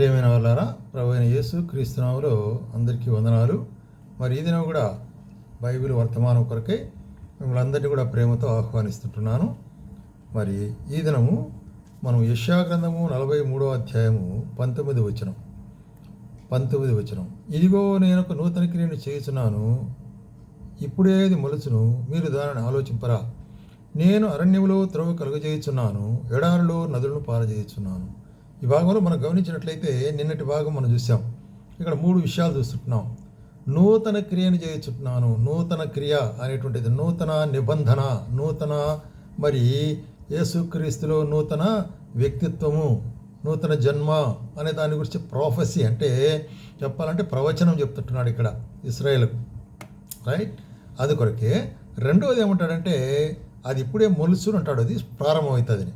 ప్రేమైన వాళ్ళారా ప్రభు అయిన యేసు క్రీస్తునాములో అందరికీ వందనాలు. మరి ఈ దినం కూడా బైబిల్ వర్తమానం కొరకై మిమ్మల్ని అందరినీ కూడా ప్రేమతో ఆహ్వానిస్తుంటున్నాను. మరి ఈ దినము మనం యశా గ్రంథము నలభై మూడో అధ్యాయము పంతొమ్మిది వచనం. పంతొమ్మిది వచనం. ఇదిగో నేను ఒక నూతన క్రియను చేయుచున్నాను. ఇప్పుడే అది మొలుచును మీరు దానిని ఆలోచింపరా. నేను అరణ్యములో త్రవ కలుగజేయుచున్నాను ఎడారిలో నదులను పారజేయుచున్నాను. ఈ భాగంలో మనం గమనించినట్లయితే నిన్నటి భాగం మనం చూసాం. ఇక్కడ మూడు విషయాలు చూస్తున్నాం. నూతన క్రియను చేయుచున్నాను. నూతన క్రియ అనేటువంటిది నూతన నిబంధన నూతన మరి యేసుక్రీస్తులో నూతన వ్యక్తిత్వము నూతన జన్మ అనే దాని గురించి ప్రాఫెసీ అంటే చెప్పాలంటే ప్రవచనం చెప్తుంటున్నాడు ఇక్కడ ఇస్రాయేల్కు రైట్ అది కొరకే రెండవది ఏమంటాడంటే అది ఇప్పుడే మొలుసును అంటాడు అది ప్రారంభమవుతుంది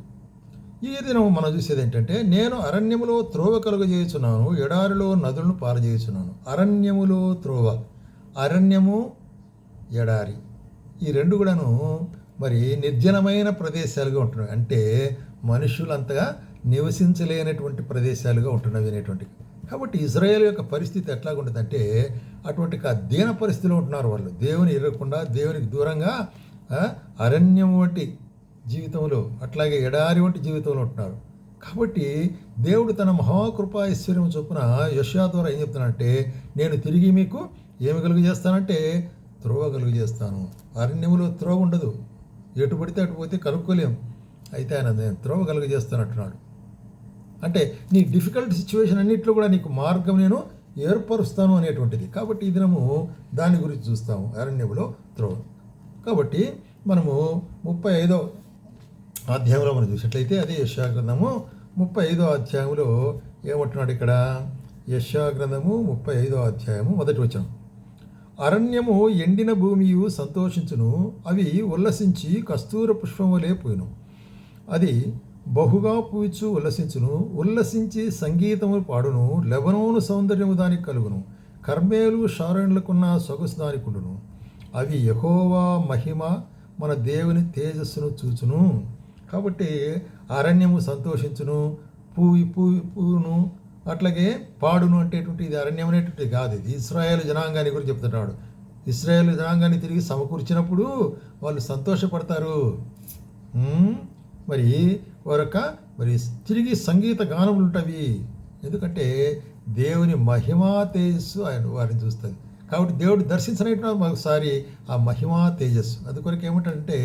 ఈ దినం మనం చూసేది ఏంటంటే నేను అరణ్యములో త్రోవ కలుగజేయుచున్నాను ఎడారిలో నదులను పారజేయుచున్నాను. అరణ్యములో త్రోవ అరణ్యము ఎడారి. ఈ రెండు కూడాను మరి నిర్జనమైన ప్రదేశాలుగా ఉంటున్నాయి. అంటే మనుషులు అంతగా నివసించలేనటువంటి ప్రదేశాలుగా ఉంటున్నవి అనేటువంటి కాబట్టి ఇజ్రాయేల్ యొక్క పరిస్థితి ఎట్లాగుంటుందంటే అటువంటి దీన పరిస్థితిలో ఉంటున్నారు వాళ్ళు. దేవుని ఎరగకుండా దేవునికి దూరంగా అరణ్యం వంటి జీవితంలో అట్లాగే ఎడారి వంటి జీవితంలో ఉంటున్నారు. కాబట్టి దేవుడు తన మహాకృపా ఐశ్వర్యం చొప్పున యశా ద్వారా ఏం చెప్తున్నానంటే నేను తిరిగి మీకు ఏమి కలుగు చేస్తానంటే త్రోవ కలుగు చేస్తాను అరణ్యములో త్రోవ ఉండదు. ఎటు పడితే అటు పోతే కనుక్కోలేం. అయితే ఆయన నేను త్రోవ కలుగు చేస్తానంటున్నాడు అంటే నీ డిఫికల్ట్ సిచ్యువేషన్ అన్నింటిలో కూడా నీకు మార్గం నేను ఏర్పరుస్తాను అనేటువంటిది. కాబట్టి ఈ దినము దాని గురించి చూస్తాము. అరణ్యములో త్రోవ. కాబట్టి మనము ముప్పై ఐదో అధ్యాయంలో మనం చూసినట్లయితే అది యశాగ్రంథము ముప్పై ఐదో అధ్యాయంలో ఏమంటున్నాడు ఇక్కడ? యశాగ్రంథము ముప్పై ఐదో అధ్యాయము మొదటి వచ్చాం అరణ్యము ఎండిన భూమియు సంతోషించును అవి ఉల్లసించి కస్తూర పుష్పం వలె పోయిను. అది బహుగా పూచు ఉల్లసించును ఉల్లసించి సంగీతము పాడును లెబనోను సౌందర్యము దానికి కలుగును కర్మేలు షారణులకున్న సొగసు దానికుండును అవి యహోవా మహిమ మన దేవుని తేజస్సును చూచును. కాబట్టి అరణ్యము సంతోషించును పూయి పూవి పూను అట్లాగే పాడును అంటేటువంటి ఇది అరణ్యం అనేటువంటిది కాదు ఇది. ఇస్రాయేల్ జనాంగాన్ని గురించి చెప్తున్నాడు. ఇస్రాయేల్ జనాంగాన్ని తిరిగి సమకూర్చినప్పుడు వాళ్ళు సంతోషపడతారు. మరి వారొక మరి తిరిగి సంగీత గానములు ఉంటవి. ఎందుకంటే దేవుని మహిమా తేజస్సు ఆయన వారిని చూస్తుంది. కాబట్టి దేవుడు దర్శించినట్టు ఒకసారి ఆ మహిమా తేజస్సు. అది కొరకు ఏమిటంటే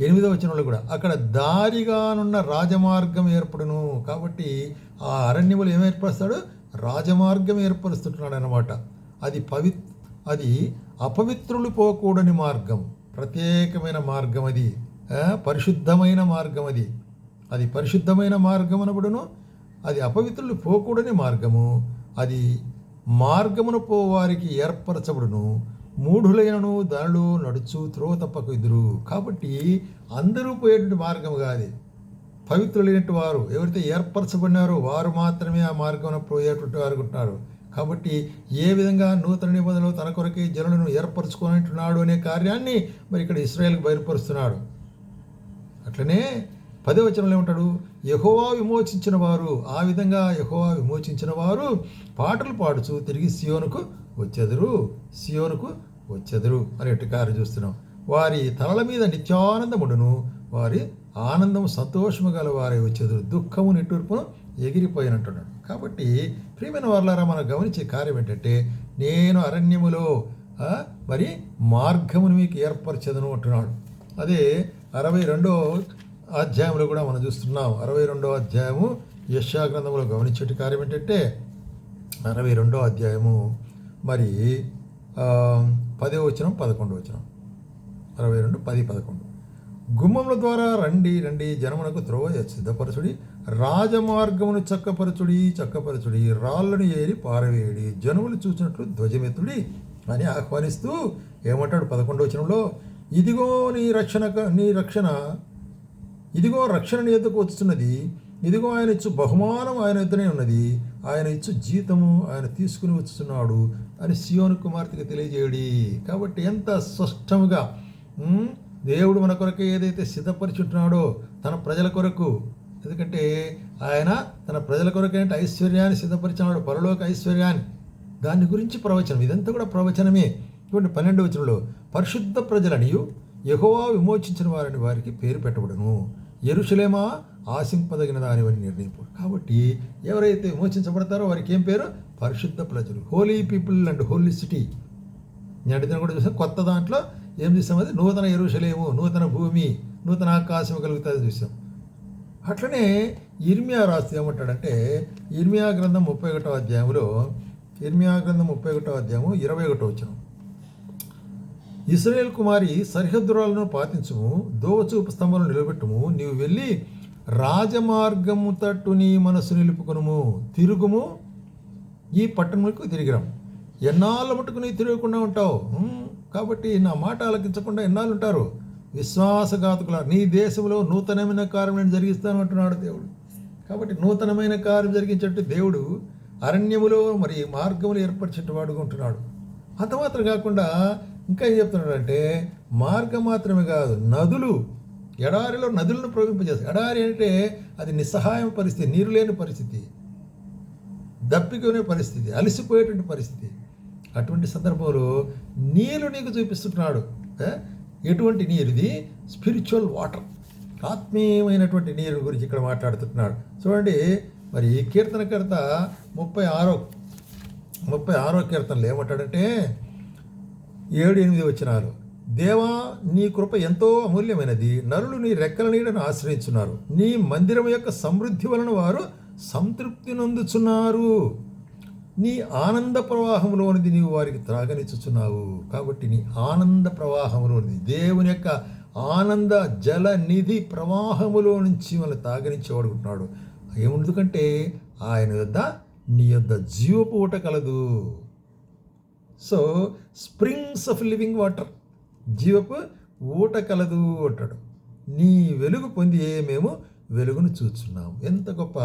ఎనిమిదవ వచనంలో కూడా అక్కడ దారిగానున్న రాజమార్గం ఏర్పడును. కాబట్టి ఆ అరణ్యములు ఏం ఏర్పరుస్తాడు? రాజమార్గం ఏర్పరుస్తుంటున్నాడు అనమాట అది పవి అది అపవిత్రులు పోకూడని మార్గం. ప్రత్యేకమైన మార్గం అది. పరిశుద్ధమైన మార్గం అది. అది పరిశుద్ధమైన మార్గం అనబడును. అది అపవిత్రులు పోకూడని మార్గము. అది మార్గమును పోవారికి ఏర్పరచబడును. మూఢులైనను దానిలో నడుచు త్రోవ తప్పకు ఇద్దరు కాబట్టి అందరూ పోయేటువంటి మార్గం కాదు. పవిత్రులైనటువంటి వారు ఎవరైతే ఏర్పరచబడినారో వారు మాత్రమే ఆ మార్గంలో పోయేటువంటి వారు ఉంటున్నారు కాబట్టి ఏ విధంగా నూతన నిబంధనలు తన కొరకే జనులను ఏర్పరచుకున్నట్టున్నాడు అనే కార్యాన్ని మరి ఇక్కడ ఇస్రాయేల్కి బయలుపరుస్తున్నాడు. అట్లనే పదే వచనంలో ఏమంటాడు? యహోవా విమోచించిన వారు ఆ విధంగా యహోవా విమోచించిన వారు పాటలు పాడుచు తిరిగి సియోనుకు వచ్చెదరు సియోనుకు వచ్చెదరు అనేటి కార్యం చూస్తున్నాం. వారి తలల మీద నిత్యానందముడును వారి ఆనందం సంతోషము గల వారే వచ్చేదరు దుఃఖము నిట్టూర్పును ఎగిరిపోయినట్టున్నాడు. కాబట్టి ప్రియమైన వారులారా మనం గమనించే కార్యం ఏంటంటే నేను అరణ్యములో మరి మార్గమును మీకు ఏర్పరచదను అంటున్నాడు. అదే అరవై రెండో అధ్యాయంలో కూడా మనం చూస్తున్నాం. అరవై రెండో అధ్యాయము యశా గ్రంథంలో గమనించే కార్యం ఏంటంటే అరవై రెండో అధ్యాయము మరి పదే పదో వచనం పదకొండు వచనం. అరవై రెండు పది పదకొండు. గుమ్మముల ద్వారా రండి రండి జనమునకు త్రోవ సిద్ధపరచుడి. రాజమార్గమును చక్కపరచుడి చక్కపరచుడి. రాళ్ళను ఏరి పారవేయడి. జనములు చూసినట్లు ధ్వజమెత్తుడి అని ఆహ్వానిస్తూ ఏమంటాడు పదకొండవ వచనంలో? ఇదిగో నీ రక్షణ నీ రక్షణ ఇదిగో రక్షణ నీ ఎద్దకు వచ్చుతున్నది ఇదిగో ఆయన ఇచ్చు బహుమానం ఆయన ఎద్దనే ఉన్నది. ఆయన ఇచ్చు జీతము ఆయన తీసుకుని వచ్చుతున్నాడు అని సియోను కుమార్తెకి తెలియజేయడి. కాబట్టి ఎంత స్పష్టముగా దేవుడు మన కొరకు ఏదైతే సిద్ధపరిచుంటున్నాడో తన ప్రజల కొరకు ఎందుకంటే ఆయన తన ప్రజల కొరకు కొరకైన ఐశ్వర్యాన్ని సిద్ధపరిచినాడు పరలోక ఐశ్వర్యాన్ని. దాని గురించి ప్రవచనం ఇదంతా కూడా ప్రవచనమే. ఇటువంటి పన్నెండు వచనంలో పరిశుద్ధ ప్రజలనియు యహోవా విమోచించిన వారిని వారికి పేరు పెట్టబడును. ఎరుషులేమా ఆశింపదగిన దానివని నిర్ణయింపు కాబట్టి ఎవరైతే విమోచించబడతారో వారికి ఏం పేరు? పరిశుద్ధ ప్రజలు. Holy people and holy city నేటి అడిగిన కూడా చూసాం. కొత్త దాంట్లో ఏం చూసాం అది? నూతన ఎరుషలేము నూతన భూమి నూతన ఆకాశం కలుగుతుంది చూసాం. అట్లనే ఇర్మియా రాస్తూ ఏమంటాడంటే ఇర్మియా గ్రంథం ముప్పై ఒకటో అధ్యాయంలో ఇర్మియా గ్రంథం ముప్పై ఒకటో అధ్యాయము ఇరవై ఒకటో వచ్చిన ఇస్రాయేల్ కుమారి సరిహద్దురాలను పాటించుము దోవచూపు స్తంభాలను నిలబెట్టుము నీవు వెళ్ళి రాజమార్గము తట్టు నీ మనసు నిలుపుకొనుము. తిరుగుము ఈ పట్టణములకు తిరిగిరాము ఎన్నాళ్ళ మటుకు నీ తిరగకుండా ఉంటావు? కాబట్టి నా మాట ఆలకించకుండా ఎన్నాళ్ళు ఉంటారు? విశ్వాసఘాతకుల నీ దేశంలో నూతనమైన కార్యం నేను జరిగిస్తాను అంటున్నాడు దేవుడు. కాబట్టి నూతనమైన కార్యం జరిగించేట్టు దేవుడు అరణ్యములో మరి మార్గములు ఏర్పరిచేవాడుగా ఉంటున్నాడు. అంత మాత్రం కాకుండా ఇంకా ఏం చెప్తున్నాడంటే మార్గం మాత్రమే కాదు నదులు ఎడారిలో నదులను ప్రవహింపజేస్తాయి. ఎడారి అంటే అది నిస్సహాయం పరిస్థితి నీరు లేని పరిస్థితి దప్పికొనే పరిస్థితి అలసిపోయేటువంటి పరిస్థితి. అటువంటి సందర్భంలో నీరు నీకు చూపిస్తున్నాడు. ఎటువంటి నీరు ఇది స్పిరిచువల్ వాటర్. ఆత్మీయమైనటువంటి నీరు గురించి ఇక్కడ మాట్లాడుతున్నాడు. చూడండి మరి ఈ కీర్తనకర్త ముప్పై ఆరో ముప్పై ఆరో కీర్తనలు ఏమంటాడంటే ఏడు ఎనిమిది వచ్చినారు దేవా నీ కృప ఎంతో అమూల్యమైనది. నరులు నీ రెక్కల నీడను ఆశ్రయించున్నారు. నీ మందిరం యొక్క సమృద్ధి వలన వారు సంతృప్తి నొందుచున్నారు. నీ ఆనంద ప్రవాహంలోనిది నీవు వారికి త్రాగనిచ్చుచున్నావు. కాబట్టి నీ ఆనంద ప్రవాహంలోనిది దేవుని యొక్క ఆనంద జల నిధి ప్రవాహములో నుంచి మనం తాగనిచ్చేవాడుకుంటున్నాడు ఎందుకంటే ఆయన యొద్ద నీ యొద్ద జీవపూట కలదు. So springs of living water. జీవపు ఊట కలదు అంటాడు. నీ వెలుగు పొంది మేము వెలుగును చూస్తున్నాం ఎంత గొప్ప.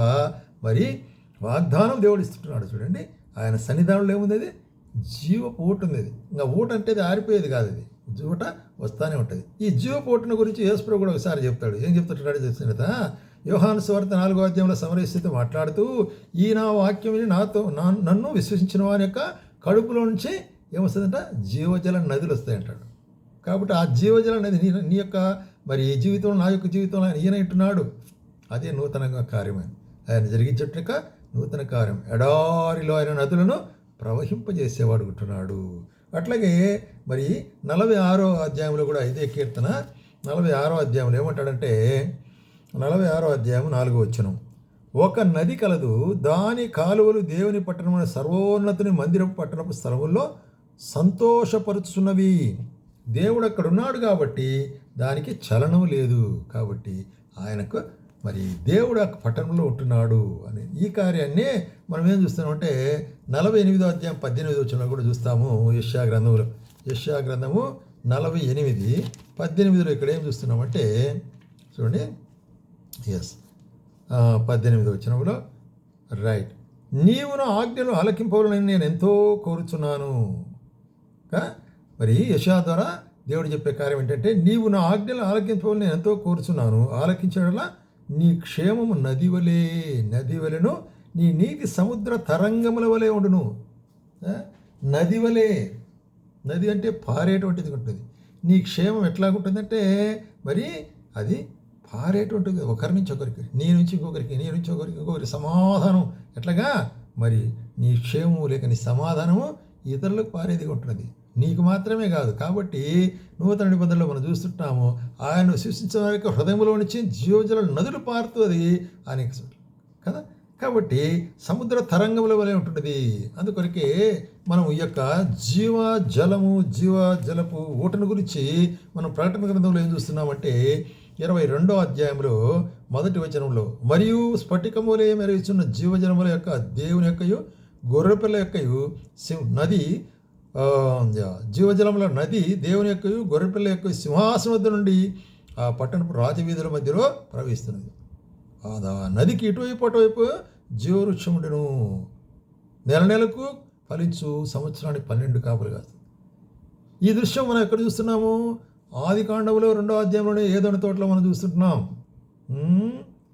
మరి వాగ్దానం దేవుడు ఇస్తున్నాడు చూడండి. ఆయన సన్నిధానంలో ఏముంది అది జీవపు ఊట ఉంది అది ఇంకా ఊట అంటే అది ఆరిపోయేది కాదు అది ఊట వస్తానే ఉంటుంది. ఈ జీవపు ఊటను గురించి యేసుప్రభు కూడా ఒకసారి చెప్తాడు. ఏం చెప్తుంటాడు తెలిసిన యోహాను స్వార్థ నాలుగో అధ్యాయంలో సమరస్థితి మాట్లాడుతూ ఈ నా వాక్యం నాతో నన్ను విశ్వసించిన వారి యొక్క కడుపులో నుంచి ఏమొస్తుందంట? జీవజల నదులు వస్తాయంటాడు. కాబట్టి ఆ జీవజల నది నీ నీ యొక్క మరి ఏ జీవితంలో నా యొక్క జీవితంలో ఆయన ఈయన ఇంటున్నాడు అదే నూతనంగా కార్యమైంది ఆయన. జరిగించేట నూతన కార్యం. ఎడారిలో ఆయన నదులను ప్రవహింపజేసేవాడు ఉంటున్నాడు. అట్లాగే మరి నలభై ఆరో అధ్యాయంలో కూడా ఇదే కీర్తన. నలభై ఆరో అధ్యాయంలో ఏమంటాడంటే నలభై ఆరో అధ్యాయం నాలుగో వచ్చనం ఒక నది కలదు దాని కాలువలు దేవుని పట్టణమైన సర్వోన్నతుని మందిరపు పట్టణపు స్థలముల్లో సంతోషపరుచున్నవి దేవుడు అక్కడ ఉన్నాడు కాబట్టి దానికి చలనం లేదు కాబట్టి ఆయనకు మరి దేవుడు ఆ పట్టణంలో ఉంటున్నాడు అని ఈ కార్యాన్ని మనం ఏం చూస్తున్నామంటే నలభై ఎనిమిదో అధ్యాయం పద్దెనిమిది వచ్చిన కూడా చూస్తాము యష్యా గ్రంథంలో. యష్యా గ్రంథము నలభై ఎనిమిది పద్దెనిమిదిలో ఇక్కడ ఏం చూస్తున్నామంటే చూడండి. ఎస్ పద్దెనిమిది వచ్చినప్పుడు రైట్ నీవు నా ఆజ్ఞలు ఆలకింపవాలని నేను ఎంతో కోరుచున్నాను. కా? మరి యశా ద్వారా దేవుడు చెప్పే కార్యం ఏంటంటే నీవు నా ఆజ్ఞలు ఆలకించవాలని నేను ఎంతో కోరుచున్నాను. ఆలకించడంలా నీ క్షేమము నది వలె నది వలెను నీ నీటి సముద్ర తరంగముల వలె ఉండును. నది వలె. నది అంటే పారేటువంటిది ఉంటుంది. నీ క్షేమం ఎట్లాగుంటుందంటే మరి అది పారేటువంటిది. ఒకరి నుంచి ఒకరికి నీ నుంచి ఇంకొకరికి నీ నుంచి ఒకరికి ఇంకొకరికి సమాధానం. ఎట్లాగా? మరి నీ క్షేమము లేక నీ సమాధానము ఇతరులకు పారేదిగా ఉంటుంది నీకు మాత్రమే కాదు. కాబట్టి నూతన నిబంధనలో మనం చూస్తుంటాము. ఆయన సృష్టించిన వారి యొక్క హృదయంలో నుంచి జీవజల నదులు పారుతుంది అని కదా? కాబట్టి సముద్ర తరంగముల వలె ఉంటున్నది అందుకొరకే మనం ఈ యొక్క జీవ జలము జీవ జలపు ఊటను గురించి మనం ప్రకటన గ్రంథంలో ఏం చూస్తున్నామంటే ఇరవై రెండో అధ్యాయంలో మొదటి వచనంలో మరియు స్ఫటికములే మెరుగుచున్న జీవజలముల యొక్క దేవుని యొక్కయు గొర్రెపిల్ల యొక్కయు నది జీవజలముల నది దేవుని యొక్క గొర్రెపిల్ల యొక్క సింహాసనం వద్ద నుండి ఆ పట్టణపు రాజవీధుల మధ్యలో ప్రవహిస్తున్నది. ఆ నదికి ఇటువైపు అటువైపు జీవవృక్షం నెల నెలకు ఫలించు సంవత్సరానికి పన్నెండు కాపులు కాదు ఈ దృశ్యం మనం ఎక్కడ చూస్తున్నాము? ఆది కాండంలో రెండో అధ్యాయంలోనే ఏదైనా తోటలో మనం చూస్తుంటున్నాం.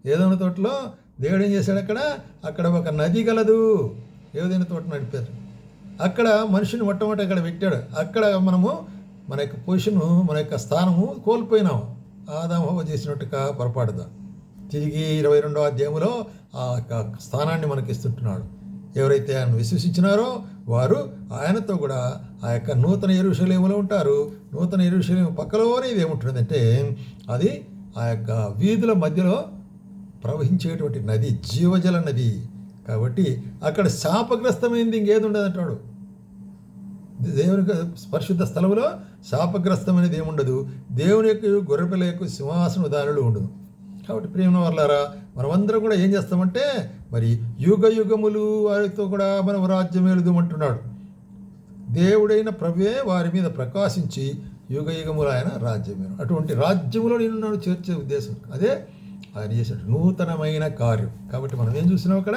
ఏదైనా తోటలో దేవుడు ఏం చేశాడు అక్కడ? అక్కడ ఒక నది కలదు. ఏదైనా తోట నడిపారు. అక్కడ మనిషిని మొట్టమొదటి అక్కడ పెట్టాడు. అక్కడ మనము మన యొక్క పొజిషను మన యొక్క స్థానము కోల్పోయినాము ఆదామహోవ చేసినట్టుగా పొరపాటుదా? తిరిగి ఇరవై రెండవ అధ్యాయంలో ఆ యొక్క స్థానాన్ని మనకి ఇస్తుంటున్నాడు. ఎవరైతే ఆయన విశ్వసించినారో వారు ఆయనతో కూడా ఆ యొక్క నూతన ఎరుశలేములో ఉంటారు. నూతన ఎరుశలేము పక్కలోనే ఇది ఏముంటుందంటే అది ఆ యొక్క వీధుల మధ్యలో ప్రవహించేటువంటి నది జీవజల నది. కాబట్టి అక్కడ శాపగ్రస్తమైంది ఇంకేది ఉండదంటాడు దేవుని స్పర్శుద్ధ పరిశుద్ధ స్థలంలో శాపగ్రస్తమైనది ఏముండదు. దేవుని యొక్క గొర్రెపిల్ల యొక్క సింహాసన దానిలో ఉండదు. కాబట్టి ప్రేమ వర్లారా మనమందరం కూడా ఏం చేస్తామంటే మరి యుగ యుగములు వారితో కూడా మనం రాజ్యం ఎలుదమంటున్నాడు దేవుడైన ప్రభువే వారి మీద ప్రకాశించి యుగ యుగములు ఆయన రాజ్యమేను అటువంటి రాజ్యములో నేను నన్ను చేర్చే ఉద్దేశం. అదే ఆయన చేసిన నూతనమైన కార్యం. కాబట్టి మనం ఏం చూసినాం అక్కడ?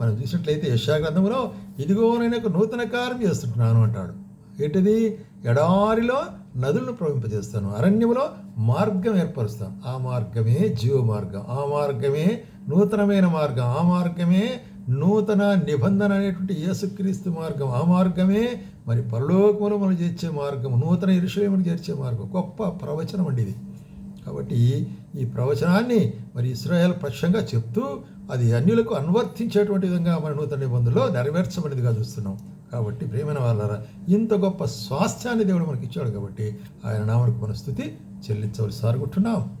మనం చూసినట్లయితే యశాగ్రంథంలో ఇదిగో నేను ఒక నూతన కార్యం చేస్తుంటున్నాను అంటాడు. ఏంటిది? ఎడారిలో నదులను ప్రవహింపజేస్తాను. అరణ్యంలో మార్గం ఏర్పరుస్తాను. ఆ మార్గమే జీవ మార్గం ఆ మార్గమే నూతనమైన మార్గం. ఆ మార్గమే నూతన నిబంధన అనేటువంటి యేసుక్రీస్తు మార్గం. ఆ మార్గమే మరి పరలోకములు మనం చేర్చే మార్గం. నూతన ఇరుషులేమని చేర్చే మార్గం. గొప్ప ప్రవచనం అండి ఇది. కాబట్టి ఈ ప్రవచనాన్ని మరి ఇస్రాయల్ పక్షంగా చెప్తూ అది అన్యులకు అనువర్తించేటువంటి విధంగా మన నూతన నిబంధనలో నెరవేర్చబడినదిగా చూస్తున్నాం. కాబట్టి ప్రేమైన వాళ్ళారా ఇంత గొప్ప స్వాస్థ్యాన్ని దేవుడు మనకి ఇచ్చాడు కాబట్టి ఆయన నామకు మన స్థుతి చెల్లించవలసి సారుగుంటున్నాం